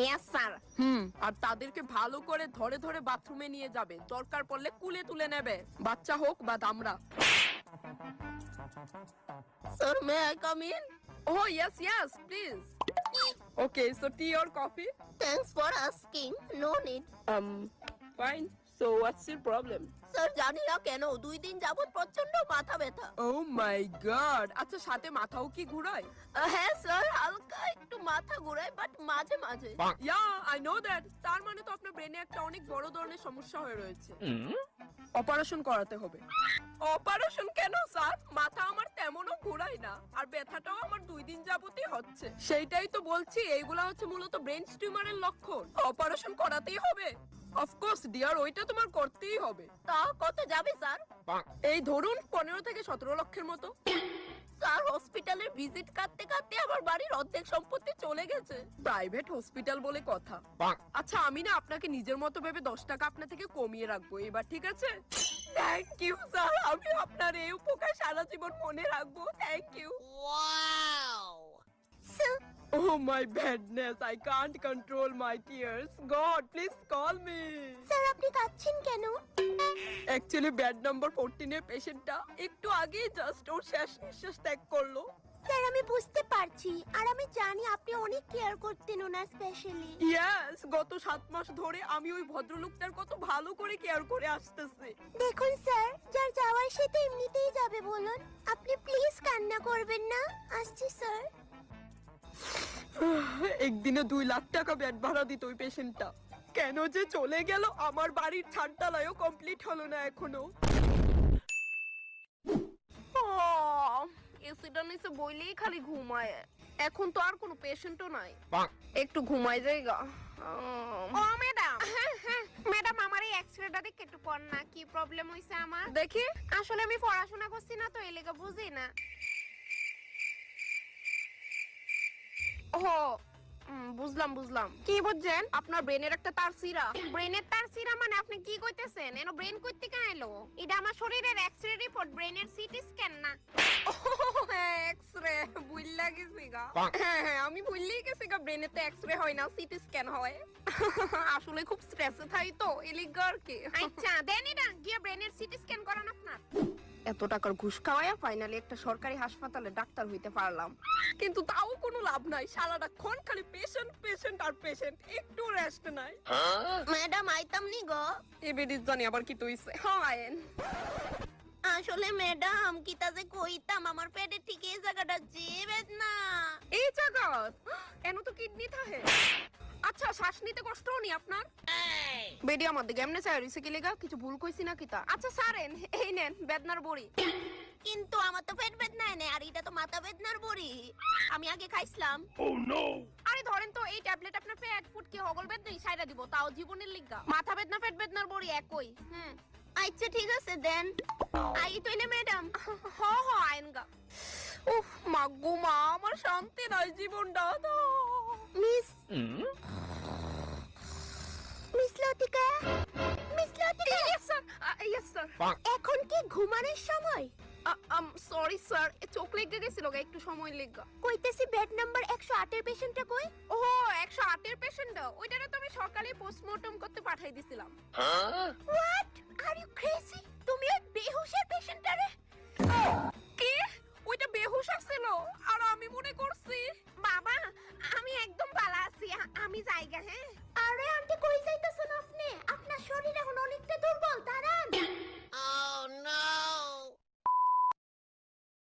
Yes sir হুম। আর তাদেরকে ভালো করে ধরে ধরে বাথরুমে নিয়ে যাবে। দরকার পড়লে কুলে তুলে নেবে। বাচ্চা হোক বা দামড়া। Sir may I come in oh yes yes please okay so tea or coffee thanks for asking no need um fine so what's your problem sir জানি না কেন। দুই দিন যাবত প্রচণ্ড মাথা ও মাই গড আচ্ছা সাথে মাথাও কি ঘুরায়? হ্যাঁ স্যার হালকা একটু মাথা ঘোরায় বাট মাঝে মাঝে। ইয়া আই নো দ্যাট তার মানে তো আপনার ব্রেনে একটা অনেক বড় ধরনের সমস্যা হয়ে রয়েছে। অপারেশন করাতে হবে। অপারেশন কেন স্যার মাথা আমার তেমনও ঘোরায় না আর ব্যথাটাও আমার দুই দিন যাবতই হচ্ছে। সেইটাই তো বলছি এইগুলা হচ্ছে মূলত ব্রেন টিউমারের লক্ষণ। অপারেশন করাতেই হবে। অফকোর্স ডিয়ার ওইটা তোমার করতেই হবে। তা কত যাবে স্যার? এই ধরুন পনেরো থেকে সতেরো লক্ষের মতো। স্যার হসপিটালের ভিজিট কাটতে কাটতে আমার বাড়ির অর্ধেক সম্পত্তি চলে গেছে। প্রাইভেট হসপিটাল বলে কথা। আচ্ছা আমি না আপনাকে নিজের মতো ভেবে দশ টাকা আপনার থেকে কমিয়ে রাখব এবার ঠিক আছে? থ্যাংক ইউ স্যার আমি আপনার এই উপকার সারা জীবন মনে রাখব। Thank you Oh my badness, I can't control my tears. God, please call me. Sir আপনি কাঁদছেন কেন? Actually, bed number 14 এর পেশেন্টটা একটু আগে জাস্ট ওর শেষ নিঃশ্বাস ত্যাগ করল। স্যার আমি বুঝতে পারছি আর আমি জানি আপনি অনেক কেয়ার করতেন ওনার স্পেশালি ইয়েস গত সাত মাস ধরে আমি ওই ভদ্রলোকটার কত ভালো করে কেয়ার করে আসতেছি। দেখুন স্যার যার যাওয়ার সে তো এমনিতেই যাবে বলুন। আপনি প্লিজ কান্না করবেন না। আসছি স্যার একদিনে দুই লাখ টাকা ব্যাট ভাড়া দিত ওই পেশেন্টটা কেন যে চলে গেল আমার বাড়ির ছাদটালায়ও কমপ্লিট হলো না এখনও। এসিটা নিচে বইলেই খালি ঘুমায়। এখন তো আর কোনো পেশেন্টও নাই। একটু ঘুমাই যাইগা ও ম্যাডাম ম্যাডাম আমার এই এক্সরেটা দেখে একটু পড় না কি প্রবলেম হইছে আমার? দেখি। আসলে আমি পড়াশোনা করছি না তো এই লেগে বুঝি না। ও বুঝলাম বুঝলাম। কি বুঝছেন? আপনার ব্রেনের একটা তার সিরা ব্রেনের তার সিরা মানে আপনি কি কইতেছেন? এনো ব্রেন কই থেকে আইলো? এটা আমার শরীরের এক্সরে রিপোর্ট ব্রেনের সিটি স্ক্যান না। এক্সরে বুঝলা গেছি গা। হ্যাঁ হ্যাঁ আমি ভুললেই গেছি গা ব্রেনে তো এক্সরে হয় না সিটি স্ক্যান হয়। আসলে খুব স্ট্রেসে থাই তো এলিগা আর কি। আচ্ছা দেন এটা গিয়ে ব্রেনের সিটি স্ক্যান করান আপনার। এত টাকার ঘুষ খাওয়ায়া ফাইনালি একটা সরকারি হাসপাতালে ডাক্তার হইতে পারলাম। কিন্তু তাও কোনো লাভ নাই। সারাটা ক্ষণ খালি পেশেন্ট পেশেন্ট আর পেশেন্ট একটু রেস্ট নাই। ম্যাডাম আইতাম নি গো। এবেদিস জানি আবার কি তুইছে হ্যাঁ। আয়েন আসলে ম্যাডাম কিতা যে কইতাম আমার পেটে ঠিক এই জায়গাটা যে বেদনা এই জায়গা? এন তো কিডনি থাকে? আচ্ছা শ্বাস নিতে কষ্ট হনি আপনার? বেডি আমার দিকে এমনি চাই রইছে কি লেগা? কিছু ভুল কইছি না কিতা আচ্ছা সারেন এই নেন বেদনার বড়ি। কিন্তু আমার তো পেট বেদনা এনে আর এটা তো মাথা বেদনার বড়ি। আমি আগে খাইছিলাম। ও নো আরে ধরেন তো এই ট্যাবলেট আপনার পেট ফুটকে হগল বেদনাই সাইরা দিব তাও জীবনের লিগা। মাথা বেদনা পেট বেদনার বড়ি একই। হুম। আচ্ছা ঠিক আছে দেন। I তইলে madam. হ হ আইন গা। উফ মাগো মা আমার শান্তি নাই জীবনটা। মিস। এখন কি ঘুমানোর সময়? আম সরি স্যার এ চোখ লেগে গেছিল গা, একটু সময় লেগা। কইতেছি বেড নাম্বার একশো এর পেশেন্টটা কই? ও একশো এর পেশেন্ট ওইটারে তো আমি সকালে পোস্টমর্টম করতে পাঠাই দিছিলাম। হোয়াট আর ইউ ক্রেজি তুমি ওই বেহুশের পেশেন্টটারে